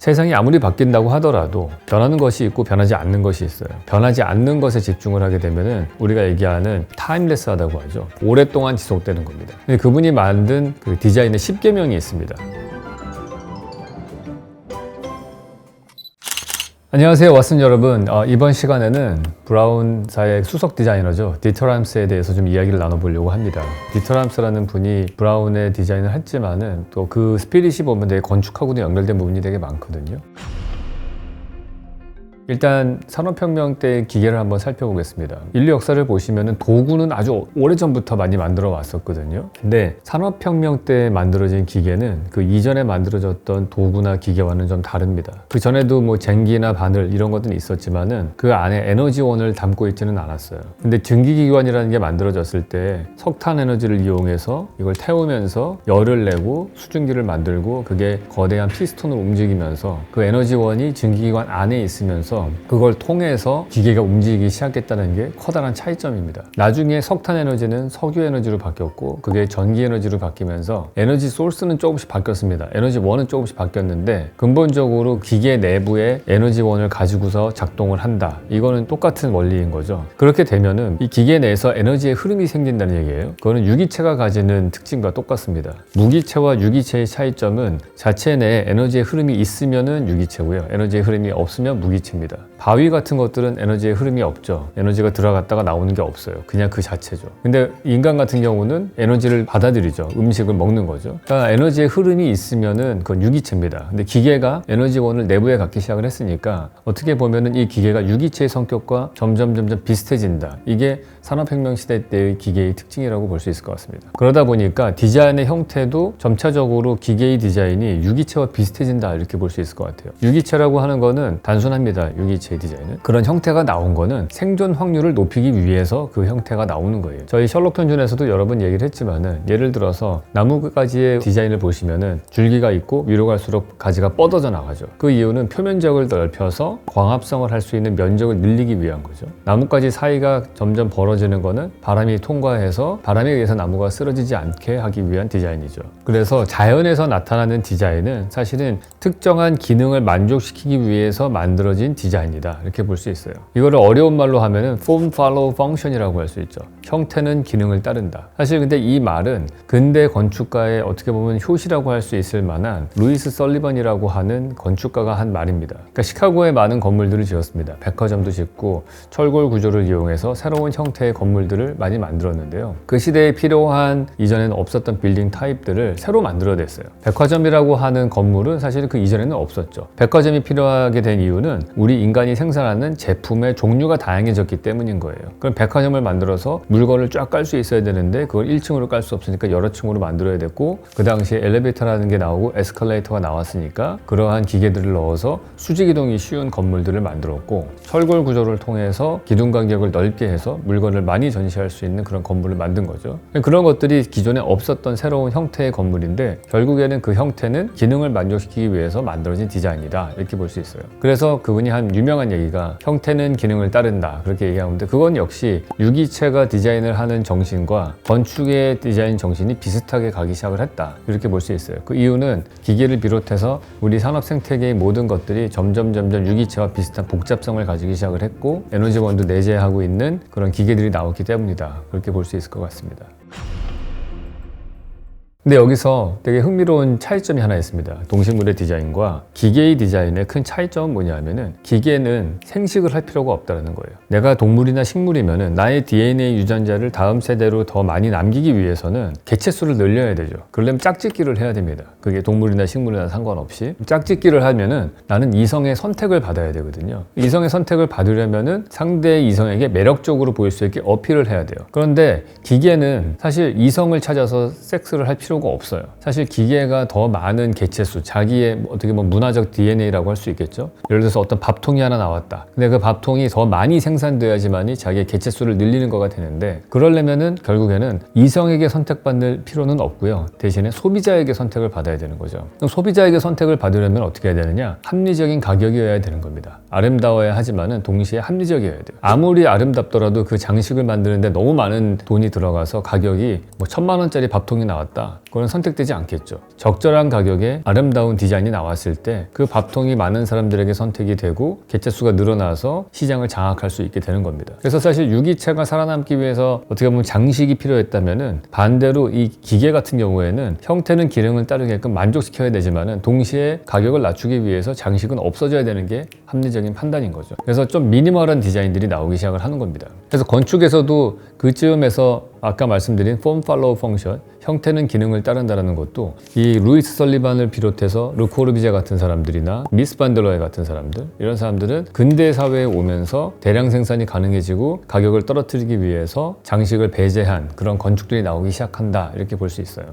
세상이 아무리 바뀐다고 하더라도 변하는 것이 있고 변하지 않는 것이 있어요. 변하지 않는 것에 집중을 하게 되면은 우리가 얘기하는 타임레스하다고 하죠. 오랫동안 지속되는 겁니다. 그분이 만든 그 디자인의 10개명이 있습니다. 안녕하세요, 왓슨 여러분. 어, 이번 시간에는 브라운사의 수석 디자이너죠. 디터람스에 대해서 좀 이야기를 나눠보려고 합니다. 디터람스라는 분이 브라운의 디자인을 했지만은 또 그 스피릿이 보면 되게 건축하고도 연결된 부분이 되게 많거든요. 일단 산업혁명 때 기계를 한번 살펴보겠습니다. 인류 역사를 보시면 도구는 아주 오래전부터 많이 만들어 왔었거든요. 근데 산업혁명 때 만들어진 기계는 그 이전에 만들어졌던 도구나 기계와는 좀 다릅니다. 그 전에도 뭐 쟁기나 바늘 이런 것들이 있었지만은 그 안에 에너지원을 담고 있지는 않았어요. 근데 증기기관이라는 게 만들어졌을 때 석탄 에너지를 이용해서 이걸 태우면서 열을 내고 수증기를 만들고 그게 거대한 피스톤을 움직이면서 그 에너지원이 증기기관 안에 있으면서 그걸 통해서 기계가 움직이기 시작했다는 게 커다란 차이점입니다. 나중에 석탄 에너지는 석유 에너지로 바뀌었고 그게 전기 에너지로 바뀌면서 에너지 소스는 조금씩 바뀌었습니다. 에너지 원은 조금씩 바뀌었는데 근본적으로 기계 내부에 에너지 원을 가지고서 작동을 한다. 이거는 똑같은 원리인 거죠. 그렇게 되면은 이 기계 내에서 에너지의 흐름이 생긴다는 얘기예요. 그거는 유기체가 가지는 특징과 똑같습니다. 무기체와 유기체의 차이점은 자체 내에 에너지의 흐름이 있으면은 유기체고요. 에너지의 흐름이 없으면 무기체입니다. 的 바위 같은 것들은 에너지의 흐름이 없죠. 에너지가 들어갔다가 나오는 게 없어요. 그냥 그 자체죠. 근데 인간 같은 경우는 에너지를 받아들이죠. 음식을 먹는 거죠. 그러니까 에너지의 흐름이 있으면은 그건 유기체입니다. 근데 기계가 에너지원을 내부에 갖기 시작을 했으니까 어떻게 보면은 이 기계가 유기체의 성격과 점점 점점 비슷해진다. 이게 산업혁명 시대 때의 기계의 특징이라고 볼 수 있을 것 같습니다. 그러다 보니까 디자인의 형태도 점차적으로 기계의 디자인이 유기체와 비슷해진다 이렇게 볼 수 있을 것 같아요. 유기체라고 하는 거는 단순합니다. 유기체 디자인은 그런 형태가 나온 거는 생존 확률을 높이기 위해서 그 형태가 나오는 거예요. 저희 셜록 편준에서도 여러 번 얘기를 했지만은 예를 들어서 나무가지의 디자인을 보시면은 줄기가 있고 위로 갈수록 가지가 뻗어져 나가죠. 그 이유는 표면적을 넓혀서 광합성을 할 수 있는 면적을 늘리기 위한 거죠. 나뭇가지 사이가 점점 벌어지는 거는 바람이 통과해서 바람에 의해서 나무가 쓰러지지 않게 하기 위한 디자인이죠. 그래서 자연에서 나타나는 디자인은 사실은 특정한 기능을 만족시키기 위해서 만들어진 디자인이다. 이렇게 볼 수 있어요. 이거를 어려운 말로 하면 은 form follow function이라고 할 수 있죠. 형태는 기능을 따른다. 사실 근데 이 말은 근대 건축가의 어떻게 보면 효시라고 할 수 있을 만한 루이스 설리번이라고 하는 건축가가 한 말입니다. 그러니까 시카고에 많은 건물들을 지었습니다. 백화점도 짓고 철골 구조를 이용해서 새로운 형태의 건물들을 많이 만들었는데요. 그 시대에 필요한 이전에는 없었던 빌딩 타입들을 새로 만들어냈어요. 백화점이라고 하는 건물은 사실 그 이전에는 없었죠. 백화점이 필요하게 된 이유는 우리 인간이 생산하는 제품의 종류가 다양해졌기 때문인 거예요. 그럼 백화점을 만들어서 물 건을 쫙 깔 수 있어야 되는데 그걸 1층으로 깔 수 없으니까 여러 층으로 만들어야 됐고 그 당시에 엘리베이터라는 게 나오고 에스컬레이터가 나왔으니까 그러한 기계들을 넣어서 수직 이동이 쉬운 건물들을 만들었고 철골 구조를 통해서 기둥 간격을 넓게 해서 물건을 많이 전시할 수 있는 그런 건물을 만든 거죠. 그런 것들이 기존에 없었던 새로운 형태의 건물인데 결국에는 그 형태는 기능을 만족시키기 위해서 만들어진 디자인이다 이렇게 볼 수 있어요. 그래서 그분이 한 유명한 얘기가 형태는 기능을 따른다 그렇게 얘기하는데 그건 역시 유기체가 디자인 을 하는 정신과 건축의 디자인 정신이 비슷하게 가기 시작을 했다 이렇게 볼 수 있어요. 그 이유는 기계를 비롯해서 우리 산업 생태계의 모든 것들이 점점 점점 유기체와 비슷한 복잡성을 가지기 시작을 했고 에너지원도 내재하고 있는 그런 기계들이 나왔기 때문이다 그렇게 볼 수 있을 것 같습니다. 근데 여기서 되게 흥미로운 차이점이 하나 있습니다. 동식물의 디자인과 기계의 디자인의 큰 차이점은 뭐냐면은 기계는 생식을 할 필요가 없다는 거예요. 내가 동물이나 식물이면은 나의 DNA 유전자를 다음 세대로 더 많이 남기기 위해서는 개체 수를 늘려야 되죠. 그러려면 짝짓기를 해야 됩니다. 그게 동물이나 식물이나 상관없이 짝짓기를 하면은 나는 이성의 선택을 받아야 되거든요. 이성의 선택을 받으려면은 상대 이성에게 매력적으로 보일 수 있게 어필을 해야 돼요. 그런데 기계는 사실 이성을 찾아서 섹스를 할 필요가 없어요. 사실 기계가 더 많은 개체수, 자기의 뭐 어떻게 보면 문화적 DNA라고 할 수 있겠죠. 예를 들어서 어떤 밥통이 하나 나왔다. 근데 그 밥통이 더 많이 생산돼야지만이 자기의 개체수를 늘리는 거가 되는데 그러려면은 결국에는 이성에게 선택받을 필요는 없고요. 대신에 소비자에게 선택을 받아야 되는 거죠. 그럼 소비자에게 선택을 받으려면 어떻게 해야 되느냐? 합리적인 가격이어야 되는 겁니다. 아름다워야 하지만은 동시에 합리적이어야 돼요. 아무리 아름답더라도 그 장식을 만드는데 너무 많은 돈이 들어가서 가격이 뭐 천만 원짜리 밥통이 나왔다. 그건 선택되지 않겠죠. 적절한 가격에 아름다운 디자인이 나왔을 때 그 밥통이 많은 사람들에게 선택이 되고 개체수가 늘어나서 시장을 장악할 수 있게 되는 겁니다. 그래서 사실 유기체가 살아남기 위해서 어떻게 보면 장식이 필요했다면은 반대로 이 기계 같은 경우에는 형태는 기능을 따르게끔 만족시켜야 되지만은 동시에 가격을 낮추기 위해서 장식은 없어져야 되는 게 합리적인 판단인 거죠. 그래서 좀 미니멀한 디자인들이 나오기 시작을 하는 겁니다. 그래서 건축에서도 그쯤에서 아까 말씀드린 폼 팔로우 펑션 형태는 기능을 따른다는 것도 이 루이스 설리반을 비롯해서 르코르비제 같은 사람들이나 미스 반델러에 같은 사람들 이런 사람들은 근대 사회에 오면서 대량 생산이 가능해지고 가격을 떨어뜨리기 위해서 장식을 배제한 그런 건축들이 나오기 시작한다 이렇게 볼 수 있어요.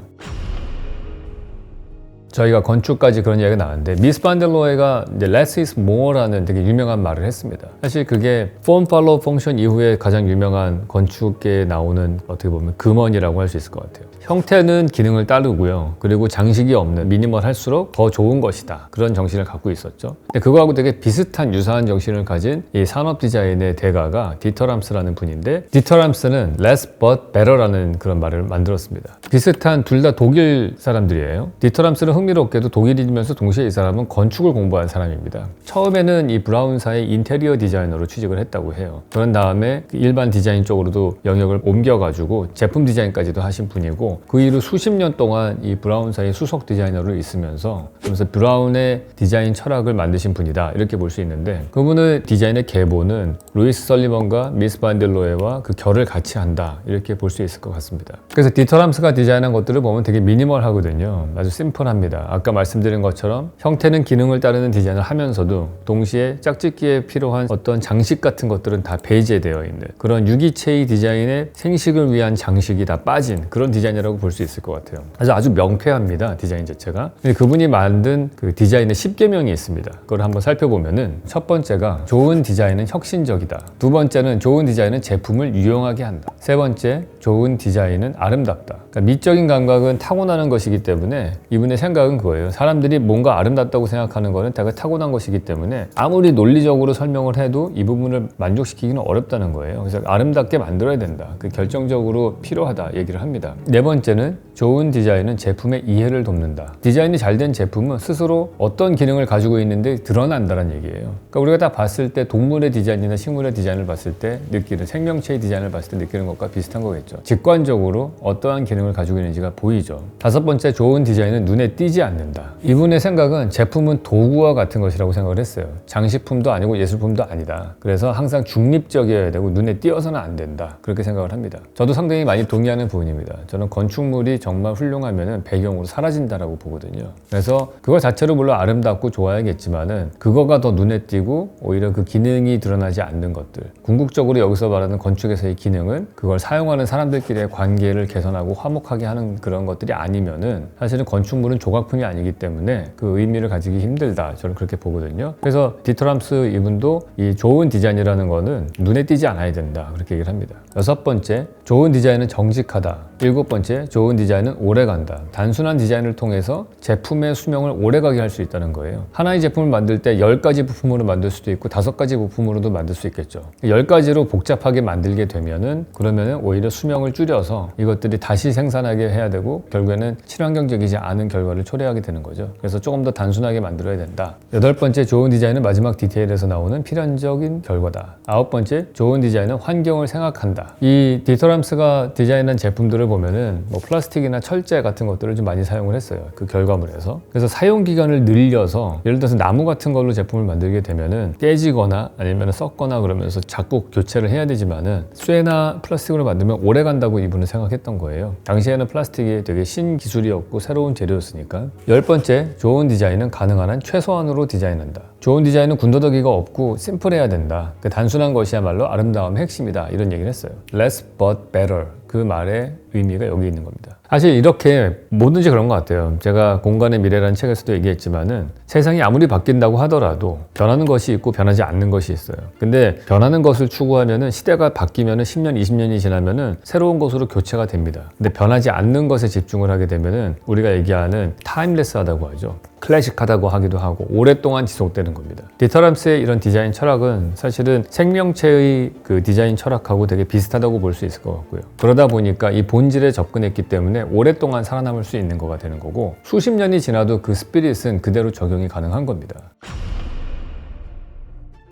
저희가 건축까지 그런 이야기가 나왔는데 미스 반델로에가 이제 less is more라는 되게 유명한 말을 했습니다. 사실 그게 form follow function 이후에 가장 유명한 건축계에 나오는 어떻게 보면 금원이라고 할 수 있을 것 같아요. 형태는 기능을 따르고요. 그리고 장식이 없는 미니멀 할수록 더 좋은 것이다. 그런 정신을 갖고 있었죠. 근데 그거하고 되게 비슷한 유사한 정신을 가진 이 산업 디자인의 대가가 디터람스라는 분인데 디터람스는 less but better라는 그런 말을 만들었습니다. 비슷한 둘 다 독일 사람들이에요. 디터람스는 흥미롭게도 독일이면서 동시에 이 사람은 건축을 공부한 사람입니다. 처음에는 이 브라운사의 인테리어 디자이너로 취직을 했다고 해요. 그런 다음에 일반 디자인 쪽으로도 영역을 옮겨가지고 제품 디자인까지도 하신 분이고 그 이후 수십 년 동안 이 브라운사의 수석 디자이너로 있으면서 그래서 브라운의 디자인 철학을 만드신 분이다 이렇게 볼 수 있는데 그분의 디자인의 계보는 루이스 설리번과 미스 반델로에와 그 결을 같이 한다 이렇게 볼 수 있을 것 같습니다. 그래서 디터람스가 디자인한 것들을 보면 되게 미니멀하거든요. 아주 심플합니다. 아까 말씀드린 것처럼 형태는 기능을 따르는 디자인을 하면서도 동시에 짝짓기에 필요한 어떤 장식 같은 것들은 다 배제되어 있는 그런 유기체의 디자인의 생식을 위한 장식이 다 빠진 그런 디자인이라고 볼 수 있을 것 같아요. 아주 아주 명쾌합니다. 디자인 자체가. 그분이 만든 그 디자인의 10개명이 있습니다. 그걸 한번 살펴보면은 첫 번째가 좋은 디자인은 혁신적이다. 두 번째는 좋은 디자인은 제품을 유용하게 한다. 세 번째, 좋은 디자인은 아름답다. 그러니까 미적인 감각은 타고나는 것이기 때문에 이분의 생각 은 그거예요. 사람들이 뭔가 아름답다고 생각하는 거는 되게 타고난 것이기 때문에 아무리 논리적으로 설명을 해도 이 부분을 만족시키기는 어렵다는 거예요. 그래서 아름답게 만들어야 된다. 그 결정적으로 필요하다 얘기를 합니다. 네 번째는 좋은 디자인은 제품의 이해를 돕는다. 디자인이 잘 된 제품은 스스로 어떤 기능을 가지고 있는데 드러난다는 얘기예요. 그러니까 우리가 딱 봤을 때 동물의 디자인이나 식물의 디자인을 봤을 때 느끼는 생명체의 디자인을 봤을 때 느끼는 것과 비슷한 거겠죠. 직관적으로 어떠한 기능을 가지고 있는지가 보이죠. 다섯 번째 좋은 디자인은 눈에 띄지 않는다. 이분의 생각은 제품은 도구와 같은 것이라고 생각을 했어요. 장식품도 아니고 예술품도 아니다. 그래서 항상 중립적이어야 되고 눈에 띄어서는 안 된다. 그렇게 생각을 합니다. 저도 상당히 많이 동의하는 부분입니다. 저는 건축물이 정말 훌륭하면 배경으로 사라진다라고 보거든요. 그래서 그거 자체로 물론 아름답고 좋아야겠지만은 그거가 더 눈에 띄고 오히려 그 기능이 드러나지 않는 것들. 궁극적으로 여기서 말하는 건축에서의 기능은 그걸 사용하는 사람들끼리의 관계를 개선하고 화목하게 하는 그런 것들이 아니면은 사실은 건축물은 조각 품이 아니기 때문에 그 의미를 가지기 힘들다. 저는 그렇게 보거든요. 그래서 디터람스 이분도 이 좋은 디자인이라는 거는 눈에 띄지 않아야 된다. 그렇게 얘기를 합니다. 여섯 번째, 좋은 디자인은 정직하다. 일곱 번째, 좋은 디자인은 오래 간다. 단순한 디자인을 통해서 제품의 수명을 오래 가게 할 수 있다는 거예요. 하나의 제품을 만들 때 10가지 부품으로 만들 수도 있고 다섯 가지 부품으로도 만들 수 있겠죠. 10가지로 복잡하게 만들게 되면은 그러면은 오히려 수명을 줄여서 이것들이 다시 생산하게 해야 되고 결국에는 친환경적이지 않은 결과를 초래하게 되는 거죠. 그래서 조금 더 단순하게 만들어야 된다. 여덟 번째, 좋은 디자인은 마지막 디테일에서 나오는 필연적인 결과다. 아홉 번째, 좋은 디자인은 환경을 생각한다. 이 디터 람스가 디자인한 제품들을 보면은 뭐 플라스틱이나 철제 같은 것들을 좀 많이 사용을 했어요. 그 결과물에서. 그래서 사용 기간을 늘려서 예를 들어서 나무 같은 걸로 제품을 만들게 되면은 깨지거나 아니면 썩거나 그러면서 자꾸 교체를 해야 되지만은 쇠나 플라스틱으로 만들면 오래 간다고 이분은 생각했던 거예요. 당시에는 플라스틱이 되게 신기술이었고 새로운 재료였으니까. 열 번째, 좋은 디자인은 가능한 한 최소한으로 디자인한다. 좋은 디자인은 군더더기가 없고 심플해야 된다. 그 단순한 것이야말로 아름다움의 핵심이다. 이런 얘기를 했어요. Less but better. 그 말의 의미가 여기 있는 겁니다. 사실 이렇게 뭐든지 그런 것 같아요. 제가 공간의 미래라는 책에서도 얘기했지만은 세상이 아무리 바뀐다고 하더라도 변하는 것이 있고 변하지 않는 것이 있어요. 근데 변하는 것을 추구하면은 시대가 바뀌면은 10년, 20년이 지나면은 새로운 것으로 교체가 됩니다. 근데 변하지 않는 것에 집중을 하게 되면은 우리가 얘기하는 타임레스하다고 하죠. 클래식하다고 하기도 하고 오랫동안 지속되는 겁니다. 디터람스의 이런 디자인 철학은 사실은 생명체의 그 디자인 철학하고 되게 비슷하다고 볼 수 있을 것 같고요. 그러다 보니까 이본 본질에 접근했기 때문에 오랫동안 살아남을 수 있는 거가 되는 거고 수십 년이 지나도 그 스피릿은 그대로 적용이 가능한 겁니다.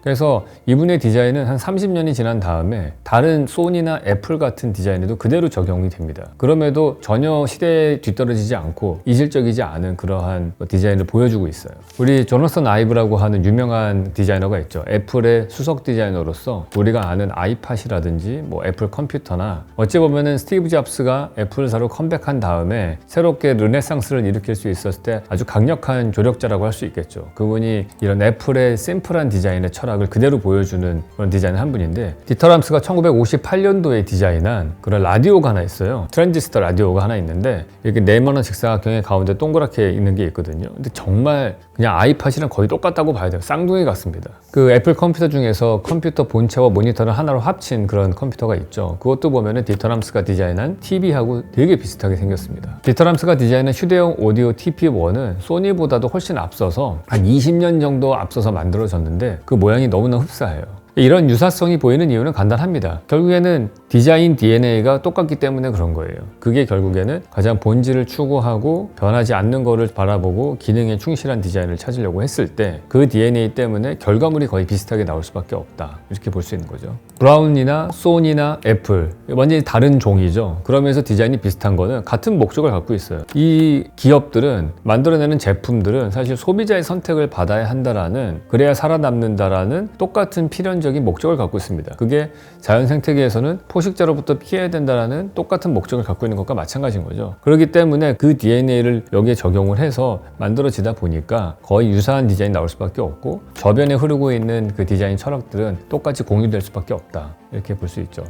그래서 이분의 디자인은 한 30년이 지난 다음에 다른 소니나 애플 같은 디자인에도 그대로 적용이 됩니다. 그럼에도 전혀 시대에 뒤떨어지지 않고 이질적이지 않은 그러한 디자인을 보여주고 있어요. 우리 조너선 아이브라고 하는 유명한 디자이너가 있죠. 애플의 수석 디자이너로서 우리가 아는 아이팟이라든지 뭐 애플 컴퓨터나 어찌 보면은 스티브 잡스가 애플사로 컴백한 다음에 새롭게 르네상스를 일으킬 수 있었을 때 아주 강력한 조력자라고 할 수 있겠죠. 그분이 이런 애플의 심플한 디자인의 철학 을 그대로 보여주는 그런 디자인을 한 분인데 디터 람스가 1958년도에 디자인한 그런 라디오가 하나 있어요. 트랜지스터 라디오가 하나 있는데 이렇게 네모난 직사각형의 가운데 동그랗게 있는 게 있거든요. 근데 정말 그냥 아이팟이랑 거의 똑같다고 봐야 돼요. 쌍둥이 같습니다. 그 애플 컴퓨터 중에서 컴퓨터 본체와 모니터를 하나로 합친 그런 컴퓨터가 있죠. 그것도 보면은 디터 람스가 디자인한 TV하고 되게 비슷하게 생겼습니다. 디터 람스가 디자인한 휴대용 오디오 TP1은 소니보다도 훨씬 앞서서 한 20년 정도 앞서서 만들어졌는데 그 모양이 너무나 흡사해요. 이런 유사성이 보이는 이유는 간단합니다. 결국에는 디자인 DNA가 똑같기 때문에 그런 거예요. 그게 결국에는 가장 본질을 추구하고 변하지 않는 거를 바라보고 기능에 충실한 디자인을 찾으려고 했을 때 그 DNA 때문에 결과물이 거의 비슷하게 나올 수밖에 없다. 이렇게 볼 수 있는 거죠. 브라운이나 소니나 애플 완전히 다른 종이죠. 그러면서 디자인이 비슷한 거는 같은 목적을 갖고 있어요. 이 기업들은 만들어내는 제품들은 사실 소비자의 선택을 받아야 한다라는 그래야 살아남는다라는 똑같은 필연적 인 목적을 갖고 있습니다. 그게 자연 생태계에서는 포식자로부터 피해야 된다라는 똑같은 목적을 갖고 있는 것과 마찬가지인 거죠. 그렇기 때문에 그 DNA를 여기에 적용을 해서 만들어지다 보니까 거의 유사한 디자인이 나올 수밖에 없고 저변에 흐르고 있는 그 디자인 철학들은 똑같이 공유될 수밖에 없다. 이렇게 볼 수 있죠.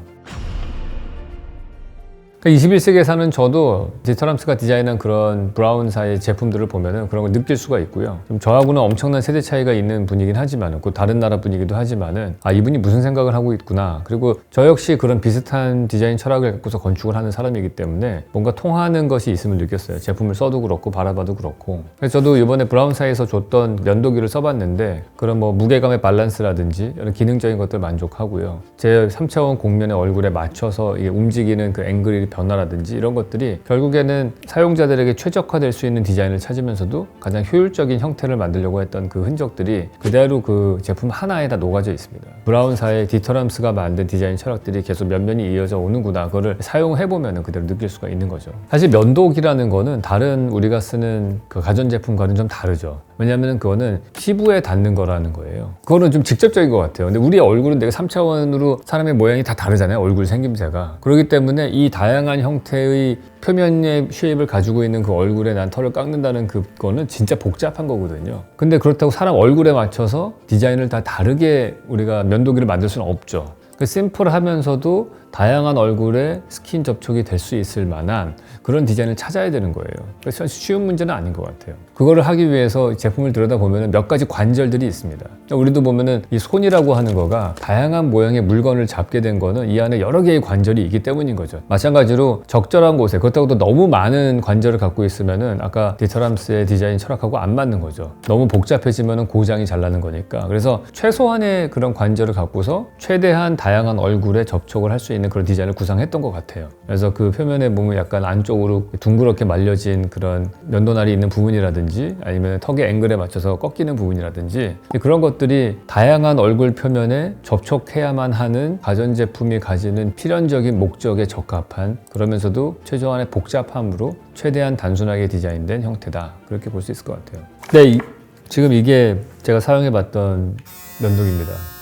21세기에 사는 저도 디터람스가 디자인한 그런 브라운사의 제품들을 보면은 그런 걸 느낄 수가 있고요. 좀 저하고는 엄청난 세대 차이가 있는 분이긴 하지만은, 그 다른 나라 분이기도 하지만은, 아, 이분이 무슨 생각을 하고 있구나. 그리고 저 역시 그런 비슷한 디자인 철학을 갖고서 건축을 하는 사람이기 때문에 뭔가 통하는 것이 있음을 느꼈어요. 제품을 써도 그렇고, 바라봐도 그렇고. 그래서 저도 이번에 브라운사에서 줬던 면도기를 써봤는데, 그런 뭐 무게감의 밸런스라든지 이런 기능적인 것들 만족하고요. 제 3차원 공면의 얼굴에 맞춰서 움직이는 그 앵글이 변화라든지 이런 것들이 결국에는 사용자들에게 최적화될 수 있는 디자인을 찾으면서도 가장 효율적인 형태를 만들려고 했던 그 흔적들이 그대로 그 제품 하나에 다 녹아져 있습니다. 브라운사의 디터람스가 만든 디자인 철학들이 계속 면면이 이어져 오는구나. 그거를 사용해보면 그대로 느낄 수가 있는 거죠. 사실 면도기라는 거는 다른 우리가 쓰는 그 가전제품과는 좀 다르죠. 왜냐하면 그거는 피부에 닿는 거라는 거예요. 그거는 좀 직접적인 것 같아요. 근데 우리 얼굴은 내가 3차원으로 사람의 모양이 다 다르잖아요. 얼굴 생김새가. 그렇기 때문에 이 다양한 형태의 표면의 쉐입을 가지고 있는 그 얼굴에 난 털을 깎는다는 그거는 진짜 복잡한 거거든요. 근데 그렇다고 사람 얼굴에 맞춰서 디자인을 다 다르게 우리가 면도기를 만들 수는 없죠. 그 심플하면서도 다양한 얼굴에 스킨 접촉이 될 수 있을 만한 그런 디자인을 찾아야 되는 거예요. 그래서 쉬운 문제는 아닌 것 같아요. 그거를 하기 위해서 제품을 들여다보면 몇 가지 관절들이 있습니다. 우리도 보면은 이 손이라고 하는 거가 다양한 모양의 물건을 잡게 된 거는 이 안에 여러 개의 관절이 있기 때문인 거죠. 마찬가지로 적절한 곳에 그렇다고 또 너무 많은 관절을 갖고 있으면은 아까 디터람스의 디자인 철학하고 안 맞는 거죠. 너무 복잡해지면은 고장이 잘 나는 거니까. 그래서 최소한의 그런 관절을 갖고서 최대한 다양한 얼굴에 접촉을 할 수 있는 그런 디자인을 구상했던 것 같아요. 그래서 그 표면에 보면 약간 안쪽으로 둥그렇게 말려진 그런 면도날이 있는 부분이라든지 아니면 턱의 앵글에 맞춰서 꺾이는 부분이라든지 그런 것들이 다양한 얼굴 표면에 접촉해야만 하는 가전제품이 가지는 필연적인 목적에 적합한 그러면서도 최소한의 복잡함으로 최대한 단순하게 디자인된 형태다. 그렇게 볼 수 있을 것 같아요. 네, 이- 지금 이게 제가 사용해봤던 면도기입니다.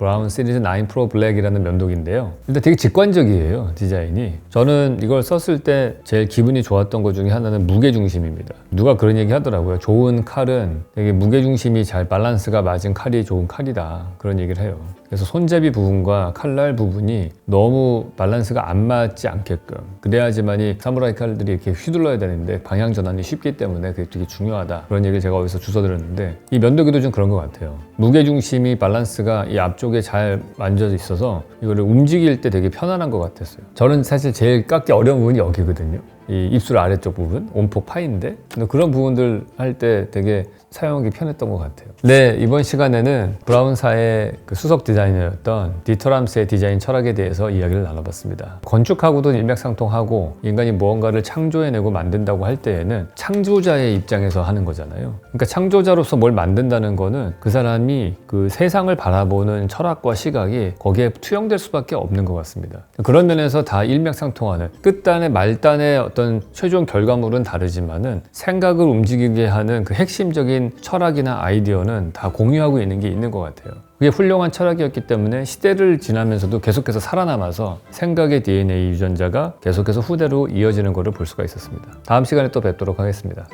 브라운 시리즈 9 프로 블랙이라는 면도기인데요. 일단 되게 직관적이에요, 디자인이. 저는 이걸 썼을 때 제일 기분이 좋았던 것 중에 하나는 무게중심입니다. 누가 그런 얘기 하더라고요. 좋은 칼은 되게 무게중심이 잘 밸런스가 맞은 칼이 좋은 칼이다. 그런 얘기를 해요. 그래서 손잡이 부분과 칼날 부분이 너무 밸런스가 안 맞지 않게끔. 그래야지만이 사무라이 칼들이 이렇게 휘둘러야 되는데 방향 전환이 쉽기 때문에 그게 되게 중요하다. 그런 얘기를 제가 어디서 주워 들었는데 이 면도기도 좀 그런 것 같아요. 무게 중심이 밸런스가 이 앞쪽에 잘 만져져 있어서 이거를 움직일 때 되게 편안한 것 같았어요. 저는 사실 제일 깎기 어려운 부분이 여기거든요. 이 입술 아래쪽 부분, 온폭 파인데. 근데 그런 부분들 할 때 되게 사용하기 편했던 것 같아요. 네, 이번 시간에는 브라운사의 그 수석 디자이너였던 디터람스의 디자인 철학에 대해서 이야기를 나눠봤습니다. 건축하고도 일맥상통하고 인간이 무언가를 창조해내고 만든다고 할 때에는 창조자의 입장에서 하는 거잖아요. 그러니까 창조자로서 뭘 만든다는 거는 그 사람이 그 세상을 바라보는 철학과 시각이 거기에 투영될 수밖에 없는 것 같습니다. 그런 면에서 다 일맥상통하는 끝단의 말단의 어떤 최종 결과물은 다르지만은 생각을 움직이게 하는 그 핵심 적인 철학이나 아이디어는 다 공유하고 있는 게 있는 것 같아요. 그게 훌륭한 철학이었기 때문에 시대를 지나면서도 계속해서 살아남아서 생각의 DNA 유전자가 계속해서 후대로 이어지는 것을 볼 수가 있었습니다. 다음 시간에 또 뵙도록 하겠습니다.